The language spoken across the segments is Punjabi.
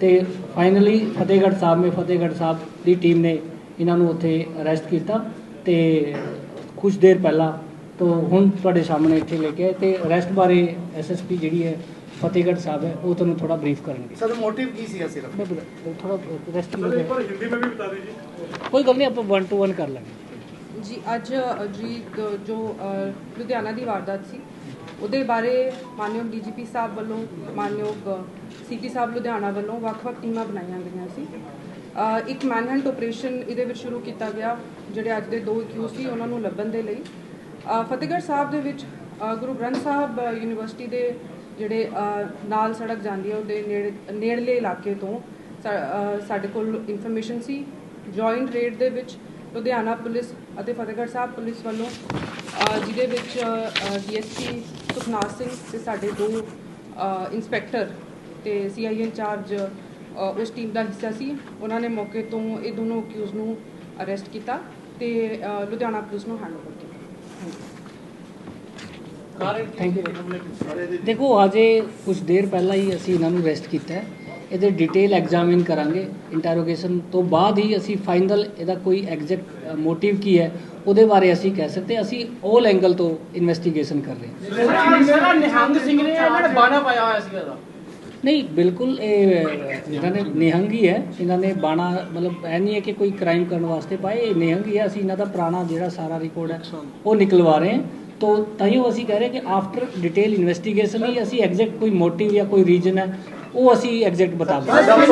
ਤੇ ਫਾਈਨਲੀ ਫਤਿਹਗੜ੍ਹ ਸਾਹਿਬ ਮੇ ਫਤਿਹਗੜ੍ਹ ਸਾਹਿਬ ਦੀ ਟੀਮ ਨੇ ਇਹਨਾਂ ਨੂੰ ਉੱਥੇ ਅਰੈਸਟ ਕੀਤਾ ਤੇ ਕੁਝ ਦੇਰ ਪਹਿਲਾਂ ਤੋਂ ਹੁਣ ਤੁਹਾਡੇ ਸਾਹਮਣੇ ਇੱਥੇ ਲੈ ਕੇ ਆਏ ਤੇ ਅਰੈਸਟ ਬਾਰੇ ਐਸਐਸਪੀ ਜਿਹੜੀ ਹੈ ਫਤਿਹਗੜ੍ਹ ਸਾਹਿਬ ਹੈ ਉਹ ਤੁਹਾਨੂੰ ਥੋੜਾ ਬਰੀਫ ਕਰਨਗੇ। ਸਰ ਮੋਟਿਵ ਕੀ ਸੀ ਸਿਰਫ? ਥੋੜਾ ਰੈਸਟ ਸਰ ਇੱਕ ਹਿੰਦੀ ਵਿੱਚ ਵੀ ਬਤਾ ਦਿਓ ਕੋਈ ਗੱਲ ਨਹੀਂ ਆਪਾਂ 1 ਟੂ 1 ਕਰ ਲਾਂਗੇ। ਜੀ ਅੱਜ ਜੀ ਜੋ ਲੁਧਿਆਣਾ ਦੀ ਵਾਰਦਾਤ ਸੀ ਉਹਦੇ ਬਾਰੇ ਮਾਨਯੋਗ ਡੀਜੀਪੀ ਸਾਹਿਬ ਵੱਲੋਂ, ਮਾਨਯੋਗ ਸੀਪੀ ਸਾਹਿਬ ਲੁਧਿਆਣਾ ਵੱਲੋਂ ਵੱਖ-ਵੱਖ ਟੀਮਾਂ ਬਣਾਈਆਂ ਗਈਆਂ ਸੀ। ਇੱਕ ਮੈਨਹੰਟ ਆਪਰੇਸ਼ਨ ਇਹਦੇ ਵਿੱਚ ਸ਼ੁਰੂ ਕੀਤਾ ਗਿਆ, ਜਿਹੜੇ ਅੱਜ ਦੇ ਦੋ ਅਕਿਊਜ਼ ਸੀ, ਉਹਨਾਂ ਨੂੰ ਲੱਭਣ ਦੇ ਲਈ। ਫਤਿਹਗੜ੍ਹ ਸਾਹਿਬ ਦੇ ਵਿੱਚ ਗੁਰੂ ਗ੍ਰੰਥ ਸਾਹਿਬ ਯੂਨੀਵਰਸਿਟੀ ਦੇ ਜਿਹੜੇ ਨਾਲ ਸੜਕ ਜਾਂਦੀ ਹੈ, ਉਹਦੇ ਨੇੜੇ, ਨੇੜਲੇ ਇਲਾਕੇ ਤੋਂ ਸਾਡੇ ਕੋਲ ਇਨਫੋਰਮੇਸ਼ਨ ਸੀ। ਜੁਆਇੰਟ ਰੇਡ ਦੇ ਵਿੱਚ ਲੁਧਿਆਣਾ ਪੁਲਿਸ ਅਤੇ ਫਤਿਹਗੜ੍ਹ ਸਾਹਿਬ ਪੁਲਿਸ ਵੱਲੋਂ ਜਿਹਦੇ ਵਿੱਚ ਡੀਐਸਪੀ ਸੁਖਨਾਥ ਸਿੰਘ ਤੇ ਸਾਡੇ ਦੋ ਅ, ਇੰਸਪੈਕਟਰ ਤੇ ਸੀਆਈ ਇੰਚਾਰਜ ਉਸ ਟੀਮ ਦਾ ਹਿੱਸਾ ਸੀ। ਉਹਨਾਂ ਨੇ ਮੌਕੇ ਤੋਂ ਇਹ ਦੋਨੋਂ ਅਕਿਊਜ਼ ਨੂੰ ਅਰੈਸਟ ਕੀਤਾ ਤੇ ਲੁਧਿਆਣਾ ਪੁਲਿਸ ਨੂੰ ਹੈਂਡਓਵਰ ਕੀਤਾ। ਥੈਂਕ ਯੂ ਦੇਖੋ ਅਜੇ ਕੁਝ ਦੇਰ ਪਹਿਲਾਂ ਹੀ ਅਸੀਂ ਇਹਨਾਂ ਨੂੰ ਅਰੈਸਟ ਕੀਤਾ ਹੈ। ਇਹਦੇ ਡਿਟੇਲ ਐਗਜ਼ਾਮਿਨ ਕਰਾਂਗੇ। ਇੰਟਰੋਗੇਸ਼ਨ ਤੋਂ ਬਾਅਦ ਹੀ ਅਸੀਂ ਫਾਈਨਲ ਇਹਦਾ ਕੋਈ ਐਗਜ਼ੈਕਟ ਮੋਟਿਵ ਕੀ ਹੈ ਉਹਦੇ ਬਾਰੇ ਅਸੀਂ ਕਹਿ ਸਕਦੇ ਅਸੀਂ 올 ਐਂਗਲ ਤੋਂ ਇਨਵੈਸਟੀਗੇਸ਼ਨ ਕਰ ਰਹੇ ਹਾਂ। ਜਿਹੜਾ ਨਿਹੰਗ ਸਿੰਘ ਨੇ ਇਹਨਾਂ ਨੇ ਬਾਣਾ ਪਾਇਆ ਹੋਇਆ ਸੀਗਾ ਇਹਦਾ। ਨਹੀਂ ਬਿਲਕੁਲ ਇਹ ਇਹਨਾਂ ਨੇ ਨਿਹੰਗ ਹੀ ਹੈ। ਇਹਨਾਂ ਨੇ ਬਾਣਾ ਮਤਲਬ ਇਹ ਨਹੀਂ ਹੈ ਕਿ ਕੋਈ ਕ੍ਰਾਈਮ ਕਰਨ ਵਾਸਤੇ ਪਾਏ ਇਹ ਨਿਹੰਗ ਹੀ ਹੈ। ਅਸੀਂ ਇਹਨਾਂ ਦਾ ਪੁਰਾਣਾ ਜਿਹੜਾ ਸਾਰਾ ਰਿਕਾਰਡ ਹੈ ਉਹ ਨਿਕਲਵਾ ਰਹੇ ਹਾਂ। ਤੋ ਤਾਈਓ ਅਸੀਂ ਕਹਿ ਰਹੇ ਕਿ ਆਫਟਰ ਡਿਟੇਲ ਇਨਵੈਸਟੀਗੇਸ਼ਨ ਹੀ ਅਸੀਂ ਐਗਜ਼ੈਕਟ ਕੋਈ ਮੋਟਿਵ ਜਾਂ ਕੋਈ ਰੀਜਨ ਹੈ ਉਹ ਅਸੀਂ ਐਗਜ਼ੈਕਟ ਬਤਾ ਪਾਵਾਂਗੇ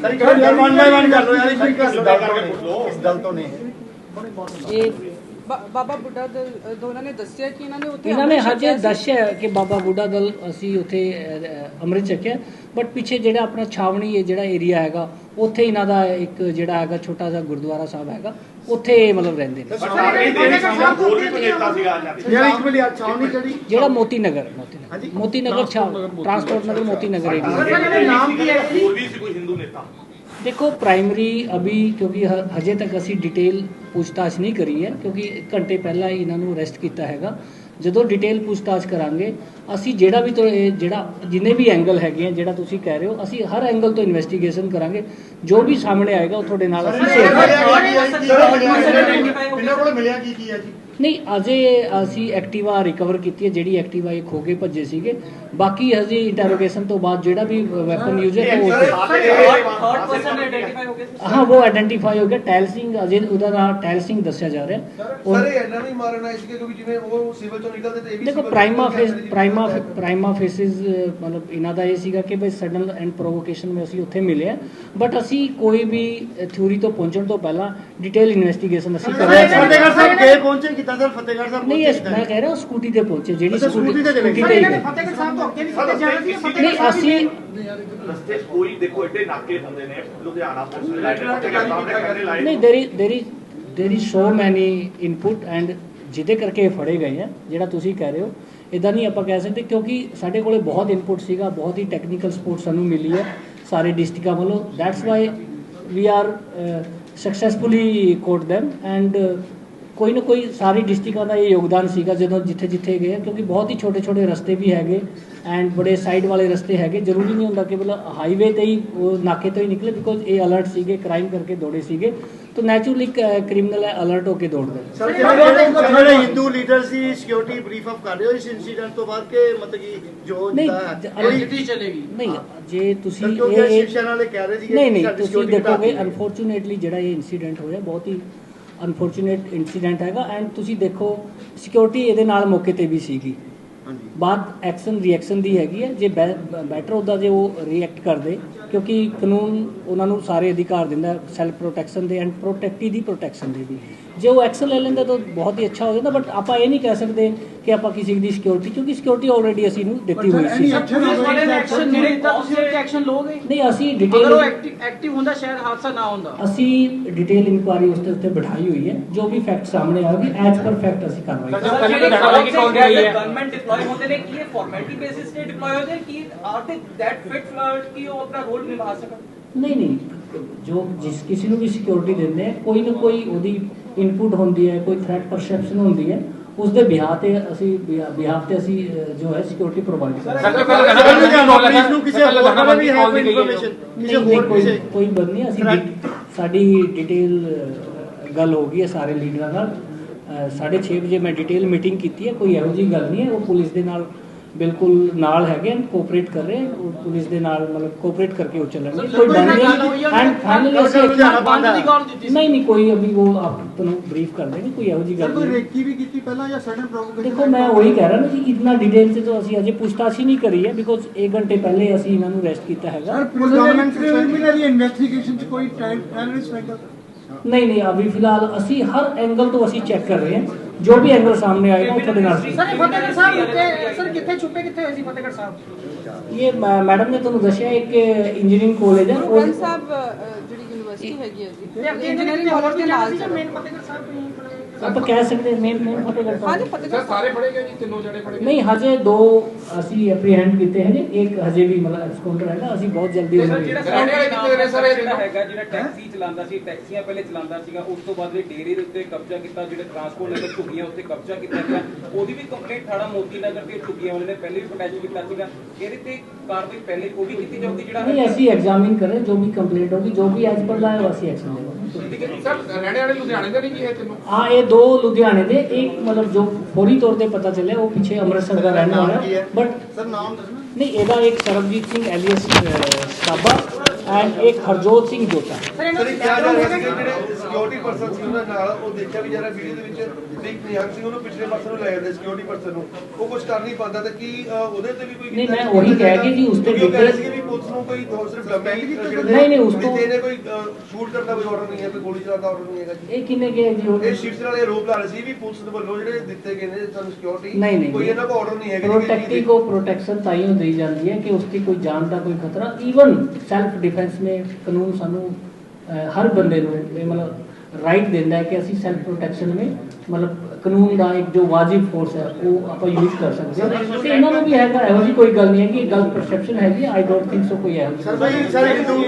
ਸਰ ਯਾਰ ਵਨ ਬਾਈ ਵਨ ਕਰ ਲੋ ਯਾਰ ਇਸ ਕਿਸ ਦਲ ਤੋਂ ਨੇ ਇਸ ਦਲ ਤੋਂ ਨੇ ਇਹ ਬਾਬਾ ਬੁੱਢਾ ਦਲ ਦੋਨਾਂ ਨੇ ਦੱਸਿਆ ਕਿ ਇਹਨਾਂ ਨੇ ਉੱਥੇ ਇਹਨਾਂ ਨੇ ਹਜੇ। ਦੱਸਿਆ ਕਿ ਬਾਬਾ ਬੁੱਢਾ ਦਲ ਅਸੀਂ ਉੱਥੇ ਅੰਮ੍ਰਿਤ ਛਕਿਆ ਬਟ ਪਿੱਛੇ ਜਿਹੜਾ ਆਪਣਾ ਛਾਵਣੀ ਹੈ ਜਿਹੜਾ ਏਰੀਆ ਹੈਗਾ ਉੱਥੇ ਇਹਨਾਂ ਦਾ ਇੱਕ ਜਿਹੜਾ ਹੈਗਾ ਛੋਟਾ ਜਿਹਾ ਗੁਰਦੁਆਰਾ ਸਾਹਿਬ ਹੈਗਾ ਉੱਥੇ ਇਹ ਮਤਲਬ ਰਹਿੰਦੇ ਨੇ सामने देश सामने और भी कोई नेता सीगा आज यहाँ पे। ਯਾਰ ਇੱਕ ਮਿੰਟ ਯਾਰ ਛਾਉਣੀ ਕਿਹੜੀ ਜਿਹੜਾ ਮੋਤੀ ਨਗਰ ਮੋਤੀ ਹਾਂਜੀ। ਨਗਰ Moti Nagar ਛਾਵ transport Nagar Moti Nagar area sir नाम की है और भी सी कोई हिंदू नेता ਦੇਖੋ ਪ੍ਰਾਇਮਰੀ ਅਭੀ ਕਿਉਂਕਿ ਹ- ਹਜੇ ਤੱਕ ਅਸੀਂ ਡਿਟੇਲ ਪੁੱਛਤਾਛ ਨਹੀਂ ਕਰੀ ਹੈ ਕਿਉਂਕਿ ਇੱਕ ਘੰਟੇ ਪਹਿਲਾਂ ਹੀ ਇਹਨਾਂ ਨੂੰ ਅਰੈਸਟ ਕੀਤਾ ਹੈਗਾ ਜਦੋਂ ਡਿਟੇਲ ਪੁੱਛਤਾਛ ਕਰਾਂਗੇ ਅਸੀਂ ਜਿਹੜਾ ਵੀ ਤੋਂ ਇਹ ਜਿਹੜਾ ਜਿੰਨੇ ਵੀ ਐਂਗਲ ਹੈਗੇ ਆ ਜਿਹੜਾ ਤੁਸੀਂ ਕਹਿ ਰਹੇ ਹੋ ਅਸੀਂ ਹਰ ਐਂਗਲ ਤੋਂ ਇਨਵੈਸਟੀਗੇਸ਼ਨ ਕਰਾਂਗੇ ਜੋ ਵੀ ਸਾਹਮਣੇ ਆਏਗਾ ਉਹ ਤੁਹਾਡੇ ਨਾਲ ਅਸੀਂ share ਕਰਾਂਗੇ। ਇਹਨਾਂ ਕੋਲ ਮਿਲਿਆ ਕੀ ਕੀ ਹੈ ਜੀ ਨਹੀਂ ਅਜੇ ਅਸੀਂ ਐਕਟਿਵਾ ਰਿਕਵਰ ਕੀਤੀ ਹੈ ਜਿਹੜੀ ਐਕਟਿਵਾ ਇਹ ਖੋ ਕੇ ਭੱਜੇ ਸੀਗੇ। ਬਾਕੀ ਹਜੇ ਇੰਟਰੋਗੇਸ਼ਨ ਤੋਂ ਬਾਅਦ ਜਿਹੜਾ ਵੀ ਵੈਪਨ ਯੂਜ਼ ਹੈ ਉਹ ਥਰਡ ਪਰਸਨ ਆਈਡੈਂਟੀਫਾਈ ਹੋ ਗਿਆ ਹਾਂ ਉਹ ਆਇਡੈਂਟੀਫਾਈ ਹੋ ਗਿਆ। ਟੈਲ ਸਿੰਘ ਅਜੇ ਉਹਦਾ ਨਾਮ ਟੈਲ ਸਿੰਘ ਦੱਸਿਆ ਜਾ ਰਿਹਾ। ਸਰ ਇਹ ਇਹਨਾਂ ਹੀ ਮਾਰਨ ਆਏ ਸੀਗੇ ਕਿਉਂਕਿ ਜਿਵੇਂ ਉਹ ਸਿਵਲ ਚੋਂ ਨਿਕਲਦੇ ਤੇ ਇਹ ਵੀ ਦੇਖੋ prima facie. Prima prima facie ਮਤਲਬ ਇਹਨਾਂ ਦਾ ਇਹ ਸੀਗਾ ਕਿ ਬਈ ਸਡਨ ਐਂਡ ਪ੍ਰੋਵੋਕੇਸ਼ਨ ਵਿੱਚ ਅਸੀਂ ਉੱਥੇ ਮਿਲੇ ਬਟ ਅਸੀਂ ਕੋਈ ਵੀ ਥਿਊਰੀ ਤੋਂ ਪਹੁੰਚਣ ਤੋਂ ਪਹਿਲਾਂ ਡਿਟੇਲ ਇਨਵੈਸਟੀਗੇਸ਼ਨ ਅਸੀਂ ਕਰ ਰਹੇ ਹਾਂ ਫਤਿਹਗੜ੍ਹ ਸਾਹਿਬ ਗਏ ਪਹੁੰਚੇ ਕੀਤਾ ਸਰ ਫਤਿਹਗੜ੍ਹ ਸਾਹਿਬ ਨਹੀਂ ਮੈਂ ਕਹਿ ਰਿਹਾ ਸਕੂਟੀ ਤੇ ਪਹੁੰਚੇ ਜਿਹੜੀ ਸਕੂਟੀ ਤੇ ਚਲੇ ਗਏ। ਫਤਿਹਗੜ੍ਹ ਸਾਹਿਬ ਤੋਂ ਅੱਗੇ ਵੀ ਕਿਤੇ ਜਾਣਾ ਸੀ ਨਹੀਂ ਅਸੀਂ ਰਸਤੇ 'ਚ ਕੋਈ ਦੇਖੋ ਐਡੇ ਨਾਕੇ ਹੁੰਦੇ ਨੇ ਲੁਧਿਆਣਾ ਪੁਲਿਸ ਨੇ ਲਾਏ ਨੇ ਫਤਿਹਗੜ੍ਹ ਸਾਹਿਬ ਨੇ ਕਰਨੇ ਲਾਏ ਨਹੀਂ ਦੇਰ ਦੇਰ ਦੇਰ ਸੋ ਮੈਨੀ ਇਨਪੁਟ ਐਂਡ ਜਿਹਦੇ ਕਰਕੇ ਇਹ ਫੜੇ ਗਏ ਆ ਜਿਹੜਾ ਤੁਸੀਂ ਕਹਿ ਰਹੇ ਹੋ ਇਦਾਂ ਨਹੀਂ ਆਪਾਂ ਕਹਿ ਸਕਦੇ ਕਿਉਂਕਿ ਸਾਡੇ ਕੋਲੇ ਬਹੁਤ ਇਨਪੁਟ ਸੀਗਾ ਬਹੁਤ ਹੀ ਟੈਕਨੀਕਲ ਸਪੋਰਟ ਸਾਨੂੰ ਮਿਲੀ ਹੈ ਸਾਰੇ ਡਿਸਟ੍ਰਿਕਟਾਂ ਵੱਲੋਂ। That's why we are successfully caught them and ਕੋਈ ਨਾ ਕੋਈ ਸਾਰੀ ਡਿਸਟ੍ਰਿਕਟਾਂ ਦਾ ਇਹ ਯੋਗਦਾਨ ਸੀਗਾ ਜਦੋਂ ਜਿੱਥੇ ਜਿੱਥੇ ਗਏ ਕਿਉਂਕਿ ਬਹੁਤ ਹੀ ਛੋਟੇ ਛੋਟੇ ਰਸਤੇ ਵੀ ਹੈਗੇ ਐਂਡ ਬੜੇ ਸਾਈਡ ਵਾਲੇ ਰਸਤੇ ਹੈਗੇ। ਜ਼ਰੂਰੀ ਨਹੀਂ ਹੁੰਦਾ ਕਿ ਮਤਲਬ ਹਾਈਵੇ ਤੇ ਹੀ ਉਹ ਨਾਕੇ ਤੋਂ ਹੀ ਨਿਕਲੇ ਬਿਕੋਜ਼ ਇਹ ਅਲਰਟ ਸੀਗੇ ਕ੍ਰਾਈਮ ਕਰਕੇ ਦੌੜੇ ਸੀਗੇ। ਤਾਂ ਨੈਚੁਰਲੀ ਕ੍ਰਿਮੀਨਲ ਹੈ ਅਲਰਟ ਹੋ ਕੇ ਦੌੜਦੇ ਸਰ ਜਿਹੜੇ ਹਿੰਦੂ ਲੀਡਰ ਸੀ ਸਿਕਿਉਰਿਟੀ ਬਰੀਫ ਅਪ ਕਰ ਰਹੇ ਹੋ ਇਸ ਇਨਸੀਡੈਂਟ ਤੋਂ ਬਾਅਦ ਕਿ ਮਤਲਬ ਕਿ ਜੋ ਸਿੱਧੀ ਚਲੇਗੀ। ਨਹੀਂ ਜੇ ਤੁਸੀਂ ਕਿਉਂਕਿ ਸ਼ਿਵ ਸੈਨਾ ਵਾਲੇ ਕਹਿ ਰਹੇ ਸੀ ਨਹੀਂ ਨਹੀਂ ਤੁਸੀਂ ਦੇਖੋਗੇ ਅਨਫੋਰਚੂਨੇਟਲੀ ਜਿਹੜਾ ਇਹ ਇਨਸੀਡੈਂਟ ਹੋਇਆ ਬਹੁਤ ਹੀ ਅਨਫੋਰਚੂਨੇਟ ਇਨਸੀਡੈਂਟ ਹੈਗਾ ਐਂਡ ਤੁਸੀਂ ਦੇਖੋ ਸਿਕਿਉਰਿਟੀ ਇਹਦੇ ਨਾਲ ਮੌਕੇ ਤੇ ਵੀ ਸੀਗੀ। ਹਾਂਜੀ। ਬਾਅਦ ਐਕਸ਼ਨ ਰਿਐਕਸ਼ਨ ਦੀ ਹੈਗੀ ਹੈ। ਜੇ ਬੈਟਰ ਉਹਦਾ ਜੇ ਉਹ ਰਿਐਕਟ ਕਰਦੇ ਕਿਉਂਕਿ ਕਾਨੂੰਨ ਉਹਨਾਂ ਨੂੰ ਸਾਰੇ ਅਧਿਕਾਰ ਦਿੰਦਾ ਸੈਲਫ ਪ੍ਰੋਟੈਕਸ਼ਨ ਦੇ ਐਂਡ ਪ੍ਰੋਟੈਕਟੀ ਦੀ ਪ੍ਰੋਟੈਕਸ਼ਨ ਦੇ ਵੀ। ਜੇ ਉਹ ਐਕਸ਼ਨ ਲੈ ਲੈਂਦਾ ਤਾਂ ਬਹੁਤ ਹੀ ਅੱਛਾ ਹੋ ਜਾਂਦਾ ਬਟ ਆਪਾਂ ਇਹ ਨਹੀਂ ਕਹਿ ਸਕਦੇ ਕਿ ਆਪਾਂ ਕਿਸੇ ਦੀ ਸਿਕਿਉਰਿਟੀ ਕਿਉਂਕਿ ਸਿਕਿਉਰਿਟੀ ਆਲਰੇਡੀ ਅਸੀਂ ਨੂੰ ਦਿੱਤੀ ਹੋਈ ਸੀ। ਪੁਲਿਸ ਵਾਲੇ ਨੇ ਐਕਸ਼ਨ ਨਹੀਂ ਲਿੱਤਾ ਤੁਸੀਂ ਉਹ ਐਕਸ਼ਨ ਲੋਗੇ ਨਹੀਂ ਅਸੀਂ ਅਗਰ ਉਹ ਡਿਟੇਲ ਐਕਟਿਵ ਹੁੰਦਾ ਸ਼ਾਇਦ ਹਾਦਸਾ ਨਾ ਹੁੰਦਾ। ਅਸੀਂ ਡਿਟੇਲ ਇਨਕੁਆਰੀ ਉਸ ਦੇ ਉੱਤੇ ਬਿਠਾਈ ਹੋਈ ਹੈ ਜੋ ਵੀ ਫੈਕਟ ਸਾਹਮਣੇ ਆਉਗੀ ਐਜ਼ ਪਰ ਫੈਕਟ ਅਸੀਂ ਕਾਰਵਾਈ ਕਰਾਂਗੇ ਗਵਰਨਮੈਂਟ ਡਿਪਲੋਏ ਹੁੰਦੇ ਨੇ ਕੀ ਇਹ ਫਾਰਮੈਲਿਟੀ ਬੇਸਿਸ ਤੇ ਡਿਪਲੋਏ ਹੁੰਦੇ ਨੇ ਕੀ ਆਰ ਦੇ ਦੈਟ ਫਿਟ ਕਿ ਉਹ ਆਪਣਾ ਰੋਲ ਨਿਭਾ ਸਕਣ? ਨਹੀਂ ਨਹੀਂ ਜੋ ਜਿਸ ਕਿਸੇ ਨੂੰ ਵੀ ਸਿਕਿਉਰਿਟੀ ਦਿੰਦੇ ਆ ਕੋਈ ਨਾ ਕੋਈ ਉਹਦੀ ਇਨਪੁਟ ਹੁੰਦੀ ਹੈ ਕੋਈ ਥ੍ਰੈਟ ਪਰਸੈਪਸ਼ਨ ਹੁੰਦੀ ਹੈ ਉਸ ਦੇ ਬਿਹਾਰ ਤੇ ਅਸੀਂ ਬਿਹਾਰ ਤੇ ਅਸੀਂ ਜੋ ਹੈ ਸਿਕਿਉਰਿਟੀ ਪ੍ਰੋਵਾਈਡ ਕਰਦੇ ਹਾਂ ਪੁਲਿਸ ਨੂੰ ਕਿਸੇ ਹੋਰ ਬਾਰੇ ਵੀ ਹੈ ਕੋਈ ਇਨਫੋਰਮੇਸ਼ਨ ਕਿਸੇ ਨਹੀਂ, ਨਹੀਂ, ਹੋਰ ਕੋਈ ਕਿਸੇ ਕੋਈ ਬੰਦ ਨਹੀਂ ਅਸੀਂ ਸਾਡੀ ਡਿਟੇਲ ਗੱਲ ਹੋ ਗਈ ਹੈ ਸਾਰੇ ਲੀਡਰਾਂ ਨਾਲ 6:30 ਵਜੇ ਮੈਂ ਡਿਟੇਲ ਮੀਟਿੰਗ ਕੀਤੀ ਹੈ ਕੋਈ ਇਹੋ ਜਿਹੀ ਗੱਲ ਨਹੀਂ ਹੈ ਉਹ ਪੁਲਿਸ ਦੇ ਨਾਲ ਬਿਲਕੁਲ ਨਾਲ ਹੈਗੇ ਐਂਡ ਕੋਆਪਰੇਟ ਕਰ ਰਹੇ ਪੁਲਿਸ ਦੇ ਨਾਲ ਮਤਲਬ ਕੋਆਪਰੇਟ ਕਰਕੇ ਉਹ ਚੱਲਣਗੇ। ਕੋਈ ਬੰਦ ਨਹੀਂ ਐਂਡ ਫਾਈਨਲੀ ਅਸੀਂ ਲੁਧਿਆਣਾ ਬੰਦ ਬੰਦ ਦੀ ਗੱਲ ਦਿੱਤੀ ਸੀ। ਨਹੀਂ ਨਹੀਂ ਕੋਈ ਅਭੀ ਉਹ ਆਪ ਤੁਹਾਨੂੰ ਬਰੀਫ ਕਰ ਦੇਣਗੇ ਕੋਈ ਇਹੋ ਜਿਹੀ ਗੱਲ ਨਹੀਂ। ਰੇਕੀ ਵੀ ਕੀਤੀ ਪਹਿਲਾਂ ਜਾਂ ਸਡਨ ਪ੍ਰੋਵੋਕੇਸ਼ਨ ਦੇਖੋ ਮੈਂ ਉਹੀ ਕਹਿ ਰਿਹਾ ਨਾ ਜੀ ਇਤਨਾ ਡਿਟੇਲ ਚ ਤਾਂ ਅਸੀਂ ਅਜੇ ਪੁੱਛਤਾਛ ਹੀ ਨਹੀਂ ਕਰੀ ਹੈ ਬਿਕੋਜ਼ 1 ਘੰਟੇ ਪਹਿਲੇ ਅਸੀਂ ਇਹਨਾਂ ਨੂੰ ਰੈਸਟ ਕੀਤਾ ਹੈਗਾ। ਪ੍ਰੀਲਿਮਿਨਰੀ ਇਨਵੈਸਟੀਗੇਸ਼ਨ ਚ ਕੋਈ ਟੈਰਰਿਸਟ ਐਂਗਲ ਨਹੀਂ ਨਹੀਂ ਅਭੀ ਫਿਲਹਾਲ ਅਸੀਂ ਹਰ ਐਂਗਲ ਤੋਂ ਅਸੀਂ ਚੈੱਕ ਕਰ ਰਹੇ ਹਾਂ ਜੋ ਵੀ ਐਂਗਲ ਸਾਹਮਣੇ ਆਏਗਾ ਉਹ ਤੁਹਾਡੇ ਨਾਲ ਸਰ ਇਹ ਫਤਿਹਗੜ੍ਹ ਸਾਹਿਬ ਰੁਕੇ ਸਰ ਕਿੱਥੇ ਛੁਪੇ ਕਿੱਥੇ ਹੋਏ ਸੀ ਫਤਿਹਗੜ੍ਹ ਸਾਹਿਬ ਇਹ ਮ- ਮੈਡਮ ਨੇ ਤੁਹਾਨੂੰ ਦੱਸਿਆ ਇੱਕ ਇੰਜੀਨੀਅਰਿੰਗ ਕਾਲਜ ਹੈ ਉਹ ਗੁਰਗਨ ਸਾਹਿਬ ਅ, ਜਿਹੜੀ ਯੂਨੀਵਰਸਿਟੀ ਹੈਗੀ ਹੈ ਜੀ ਇੰਜੀਨੀਅਰਿੰਗ ਕਾਲਜ ਦੇ ਨਾਲ ਚੱਲ ਮੇਨ ਫਤਿਹਗੜ੍ਹ ਸਾਹਿਬ ਤੋਂ ਹੀ ਆਪਾਂ ਕਹਿ ਸਕਦੇ ਮੇਨ ਮੇਨ ਫਤਿਹਗੜ੍ਹ ਹਾਂਜੀ ਫਤਿਹਗੜ੍ਹ ਸਾਹਿਬ। ਫੜੇ ਗਏ ਜੀ? ਤਿੰਨੋਂ ਜਣੇ ਫੜੇ ਨਹੀਂ ਹਜੇ ਦੋ ਅਸੀਂ ਐਪਰੀਹੈਂਡ ਕੀਤੇ ਹਨ ਇੱਕ ਹਜੇ ਵੀ ਮਤਲਬ ਐਕਸਕਾਊਂਟਰ ਹੈਗਾ ਅਸੀਂ ਬਹੁਤ ਜਲਦੀ ਉਹਨੂੰ ਰਹਿਣੇ ਵਾਲੇ ਕਿੱਥੇ ਨੇ ਸਰ? ਇਹ ਜਿਹੜਾ? ਹੈਗਾ ਜਿਹੜਾ ਟੈਕਸੀ ਚਲਾਉਂਦਾ ਸੀ ਟੈਕਸੀਆਂ ਪਹਿਲੇ ਚਲਾਉਂਦਾ ਸੀਗਾ ਉਸ ਤੋਂ ਬਾਅਦ ਇਹ ਡੇਰੇ ਦੇ ਉੱਤੇ ਕਬਜ਼ਾ ਕੀਤਾ ਜਿਹੜੇ ਟਰਾਂਸਪੋਰਟ ਨਗਰ ਝੁੱਗੀਆਂ ਉੱਤੇ ਕਬਜ਼ਾ ਕੀਤਾ ਗਿਆ। ਉਹਦੀ ਵੀ ਕੰਪਲੇਂਟ ਥਾਣਾ ਮੋਤੀ ਨਗਰ ਤੇ ਝੁੱਗੀਆਂ ਵਾਲੇ ਨੇ ਪਹਿਲੇ ਵੀ ਅਟੈਚ ਕੀਤਾ ਸੀਗਾ। ਇਹਦੇ ਤੇ ਕਾਰਵਾਈ ਪਹਿਲੇ ਉਹ ਵੀ ਕੀਤੀ ਜਾਊਗੀ ਜਿਹੜਾ ਨਹੀਂ ਅਸੀਂ ਐਗਜ਼ਾਮਿਨ ਕਰ ਰਹੇ ਜੋ ਵੀ ਕੰਪਲੀਟ ਹੋਗੀ ਜੋ ਵੀ ਐਜ਼ ਪਰ ਦਾ ਹੈ ਉਹ ਅਸੀਂ ਐਕਸ਼ਨ ਲਵਾਂਗੇ ਸਰ ਰਹਿਣੇ ਵਾਲੇ ਲੁਧਿਆਣੇ ਦੇ ਨਹੀਂ ਜੀ ਇਹ ਤਿੰਨੋਂ? ਆ ਇਹ ਦੋ ਲੁਧਿਆਣੇ ਦੇ। ਇੱਕ ਮਤਲਬ ਜੋ ਫੌਰੀ ਤੌਰ ਤੇ ਪਤਾ ਚੱਲਿਆ ਉਹ ਪਿੱਛੇ ਅੰਮ੍ਰਿਤਸਰ ਦਾ ਰਹਿਣ ਵਾਲਾ। ਹੈ? ਬਟ ਸਰ ਨਾਮ ਦੱਸਣਾ ਨਹੀਂ ਇਹਦਾ ਇੱਕ ਸਰਬਜੀਤ ਸਿੰਘ ਐਲੀਅਸ ਸਾਬਾ ਐਂਡ ਇੱਕ Harjot Singh Jota. Sir security person ਸੀ ਉਹਨਾਂ ਨਾਲ ਉਹ ਦੇਖਿਆ ਵੀ ਜਰਾ ਵੀਡੀਓ ਦੇ ਵਿੱਚ ਲੀਕ ਨਿਹੰਗ ਸਿੰਘ ਉਹਨੂੰ ਪਿਛਲੇ ਪਾਸੇ ਨੂੰ ਲੈ ਜਾਂਦੇ ਸਿਕਿਉਰਿਟੀ ਪਰਸਨ ਨੂੰ। ਉਹ ਕੁਝ ਕਰ ਨਹੀਂ ਪਾਉਂਦਾ ਤਾਂ ਕੀ ਉਹਦੇ ਤੇ ਵੀ ਕੋਈ ਨਹੀਂ ਮੈਂ ਉਹੀ ਕਹਿ ਕੇ ਜੀ ਉਸ ਤੇ ਡਿਟੇਲ ਸੀ ਵੀ ਪੁਲਿਸ ਨੂੰ ਕੋਈ ਹੋਰ ਸਿਰਫ ਲੰਬੀ ਨਹੀਂ ਨਹੀਂ ਉਸ ਤੋਂ ਇਹਨੇ ਕੋਈ ਸ਼ੂਟ ਕਰਨ ਦਾ ਕੋਈ ਆਰਡਰ ਨਹੀਂ ਹੈ ਤੇ ਗੋਲੀ ਚਲਾਉਣ ਦਾ ਆਰਡਰ ਨਹੀਂ ਹੈਗਾ ਜੀ। ਇਹ ਕਿੰਨੇ ਗਏ ਜੀ ਇਹ ਸ਼ਿਫਟ ਵਾਲੇ ਰੋਪ ਲਾ ਰਹੇ ਸੀ ਵੀ ਪੁਲਿਸ ਦੇ ਵੱਲੋਂ ਜਿਹੜੇ ਦਿੱਤੇ ਗਏ ਨੇ ਸਾਨੂੰ ਸਿਕਿਉਰਿਟੀ ਕੋਈ ਇਹਨਾਂ ਦਾ ਆਰਡਰ ਨਹੀਂ ਹੈਗਾ ਪ੍ਰੋਟੈਕਟਿਵ ਕੋ ਪ੍ਰੋਟੈਕਸ਼ਨ ਤਾਂ ਹੀ ਦੇਈ ਜਾਂਦੀ ਹੈ ਕਿ ਉਸ ਦੀ ਕੋਈ ਜਾਨ ਦਾ ਕੋਈ ਖਤਰਾ ਈਵਨ ਸੈਲਫ ਡਿਫੈਂਸ ਮੇ ਕਾਨੂੰਨ ਸਾਨੂੰ ਹਰ ਬੰਦੇ ਨੂੰ ਇਹ ਮਤਲਬ ਰਾਈਟ ਦਿੰਦਾ ਹੈ ਕਿ ਅਸੀਂ ਸੈਲਫ ਪ੍ਰੋਟੈਕਸ਼ਨ में ਮਤਲਬ ਕਾਨੂੰਨ ਦਾ ਇੱਕ ਜੋ ਵਾਜਿਬ ਫੋਰਸ ਹੈ ਉਹ ਆਪਾਂ ਯੂਜ਼ ਕਰ ਸਕਦੇ ਹਾਂ। ਤੇ ਇਹਨਾਂ ਨੂੰ ਵੀ ਹੈਗਾ ਇਹੋ ਜਿਹੀ ਕੋਈ ਗੱਲ ਨਹੀਂ ਹੈ ਕਿ ਗਲਤ ਪਰਸੈਪਸ਼ਨ ਹੈਗੀ ਆਈ ਡੋਨਟ ਥਿੰਕ ਸੋ ਕੋਈ ਜਿਹੀ ਸਰ ਭਾਈ ਸਰ ਹਿੰਦੂ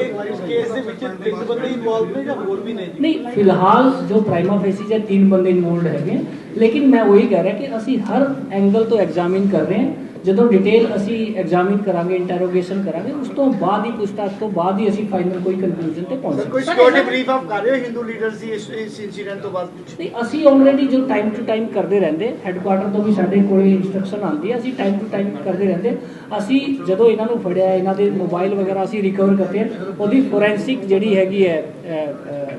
ਕੇਸ ਦੇ ਵਿੱਚ ਤਿੰਨ ਬੰਦੇ ਇਨਵੋਲਵ ਨੇ ਜਾਂ ਹੋਰ ਵੀ ਨੇ ਨਹੀਂ ਫਿਲਹਾਲ ਜੋ ਪ੍ਰਾਈਮਾ ਫੇਸਿਸ ਹੈ ਤਿੰਨ ਬੰਦੇ ਇਨਵੋਲਡ ਹੈਗੇ। ਹੈ। ਲੇਕਿਨ ਮੈਂ ਉਹੀ ਕਹਿ ਰਿਹਾ ਕਿ ਅਸੀਂ ਹਰ ਐਂਗਲ ਤੋਂ ਐਗਜ਼ਾਮਿਨ ਕਰ ਰਹੇ ਹਾਂ। ਜਦੋਂ ਡਿਟੇਲ ਅਸੀਂ ਐਗਜ਼ਾਮਿਨ ਕਰਾਂਗੇ ਇੰਟਰੋਗੇਸ਼ਨ ਕਰਾਂਗੇ ਉਸ ਤੋਂ ਬਾਅਦ ਹੀ ਪੁੱਛਤਾਛ ਤੋਂ ਬਾਅਦ ਹੀ ਅਸੀਂ ਫਾਈਨਲ ਕੋਈ ਕੰਕਲੂਜਨ ਤੇ ਪਹੁੰਚਾਂਗੇ ਕੋਈ ਸਿਕਿਉਰਿਟੀ ਬਰੀਫ ਆਪ ਕਰ ਰਹੇ ਹੋ ਹਿੰਦੂ ਲੀਡਰਸ ਦੀ ਇਸ ਇਨਸੀਡੈਂਟ ਤੋਂ ਬਾਅਦ ਨਹੀਂ ਅਸੀਂ ਆਲਰੇਡੀ ਜੋ ਟਾਈਮ ਟੂ ਟਾਈਮ ਕਰਦੇ ਰਹਿੰਦੇ ਹੈੱਡਕੁਆਟਰ ਤੋਂ ਵੀ ਸਾਡੇ ਕੋਲੇ ਇਨਸਟਰਕਸ਼ਨ ਆਉਂਦੀ ਹੈ ਅਸੀਂ ਟਾਈਮ ਟੂ ਟਾਈਮ ਕਰਦੇ ਰਹਿੰਦੇ। ਅਸੀਂ ਜਦੋਂ ਇਹਨਾਂ ਨੂੰ ਫੜਿਆ ਇਹਨਾਂ ਦੇ ਮੋਬਾਈਲ ਵਗੈਰਾ ਅਸੀਂ ਰਿਕਵਰ ਕਰਤੇ ਹੈ ਉਹਦੀ ਫੋਰੈਂਸਿਕ ਜਿਹੜੀ ਹੈਗੀ ਹੈ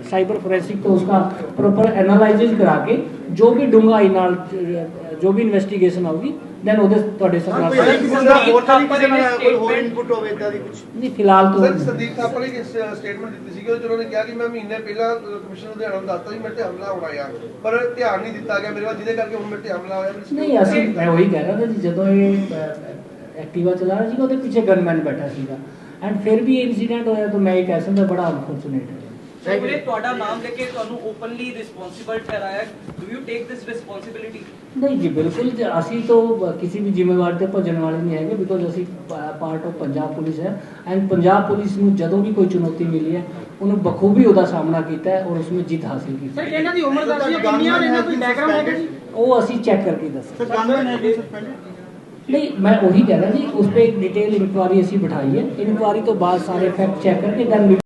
ਸਾਈਬਰ ਫੋਰੈਂਸਿਕ ਤੋਂ ਉਸका ਪ੍ਰੋਪਰ ਐਨਾਲਾਈਸਿਸ ਕਰਾ ਕੇ ਜੋ ਵੀ ਡੂੰਘਾਈ ਨਾਲ ਜੋ ਵੀ ਇਨਵੈਸਟੀਗੇਸ਼ਨ ਆਊਗੀ ਦੈਨ ਉਹਦੇ ਤੁਹਾਡੇ ਕੋਈ ਕਿਸੇ ਦਾ ਹੋਰ ਤਾਂ ਨਹੀਂ ਕਿਸੇ ਨਾਲ ਕੋਈ ਹੋਰ ਇਨਪੁਟ ਹੋਵੇ ਇਦਾਂ ਦੀ ਕੁਝ ਨਹੀਂ ਫਿਲਹਾਲ ਸਰ ਤੋਂ ਸੰਦੀਪ ਥਾਪਰ ਨੇ ਇੱਕ ਸਟੇਟਮੈਂਟ ਦਿੱਤੀ ਸੀ ਕਿ ਉਹਨਾਂ ਨੇ ਕਿਹਾ ਕਿ ਮੈਂ ਮਹੀਨੇ ਪਹਿਲਾਂ ਕਮਿਸ਼ਨ ਲੁਧਿਆਣਾ ਨੂੰ ਦੱਸਤਾ ਸੀ ਮੇਰੇ ਤੇ ਹਮਲਾ ਹੋਣਾ ਆ। ਪਰ ਧਿਆਨ ਨਹੀਂ ਦਿੱਤਾ ਗਿਆ ਮੇਰੇ ਵੱਲ ਜਿਹਦੇ ਕਰਕੇ ਹੁਣ ਮੇਰੇ ਤੇ ਹਮਲਾ ਹੋਇਆ ਨਹੀਂ ਅਸੀਂ ਮੈਂ ਉਹੀ ਕਹਿ ਰਿਹਾ ਸੀ ਜਦੋਂ ਇਹ ਐਕਟਿਵਾ ਚਲਾ ਰਿਹਾ ਸੀ ਉਹਦੇ ਪਿੱਛੇ ਗਨਮੈਨ ਬੈਠਾ ਸੀਗਾ। ਐਂਡ ਫਿਰ ਵੀ ਇਹ ਇਨਸੀਡੈਂਟ ਹੋਇਆ ਤਾਂ ਮੈਂ ਇਹ ਕਹਿ ਸਕਦਾ ਬੜਾ ਅਨਫੋਰਚੂਨੇਟ ਹੈ। ਵੀਰੇ ਤੁਹਾਡਾ ਨਾਮ ਲੈ ਕੇ ਤੁਹਾਨੂੰ ਓਪਨਲੀ ਰਿਸਪੌਂਸਿਬਲ ਠਹਿਰਾਇਆ do you take this responsibility ਨਹੀਂ ਜੀ ਬਿਲਕੁਲ ਜੀ, ਅਸੀਂ ਤੋਂ ਕਿਸੇ ਵੀ ਜ਼ਿੰਮੇਵਾਰੀ ਤੇ ਭੱਜਣ ਵਾਲੇ ਨਹੀਂ ਹੈਗੇ ਬਿਕੋਜ਼ ਅਸੀਂ ਪਾਰਟ ਆਫ ਪੰਜਾਬ ਪੁਲਿਸ ਹੈ ਐਂਡ ਪੰਜਾਬ ਪੁਲਿਸ ਨੂੰ ਜਦੋਂ ਵੀ ਕੋਈ ਚੁਣੌਤੀ ਮਿਲੀ ਹੈ ਉਹਨੂੰ ਬਖੂਬੀ ਉਹਦਾ ਸਾਹਮਣਾ ਕੀਤਾ ਹੈ ਔਰ ਉਸ ਵਿੱਚ ਜਿੱਤ ਹਾਸਿਲ ਕੀਤੀ ਸਰ ਇਹਨਾਂ ਦੀ ਉਮਰ ਦੱਸੀ ਕਿੰਨੀ ਔਰ ਇਹਨਾਂ ਕੋਈ ਬੈਕਗ੍ਰਾਉਂਡ ਹੈਗਾ? ਜੀ ਉਹ ਅਸੀਂ ਚੈੱਕ ਕਰਕੇ ਦੱਸਾਂਗੇ ਸਰ ਗਨਮੈਨ ਹੈ ਕੋਈ ਸਸਪੈਂਡਡ ਨਹੀਂ ਮੈਂ ਉਹੀ ਕਹਿ ਰਿਹਾ ਜੀ ਉਸ ਤੇ ਇੱਕ ਡਿਟੇਲ ਇਨਕੁਆਰੀ ਅਸੀਂ ਬਿਠਾਈ ਹੈ। ਇਨਕੁਆਰੀ ਤੋਂ ਬਾਅਦ ਸਾਰੇ ਫੈਕਟ ਚੈੱਕ ਕਰਕੇ ਦੈਨ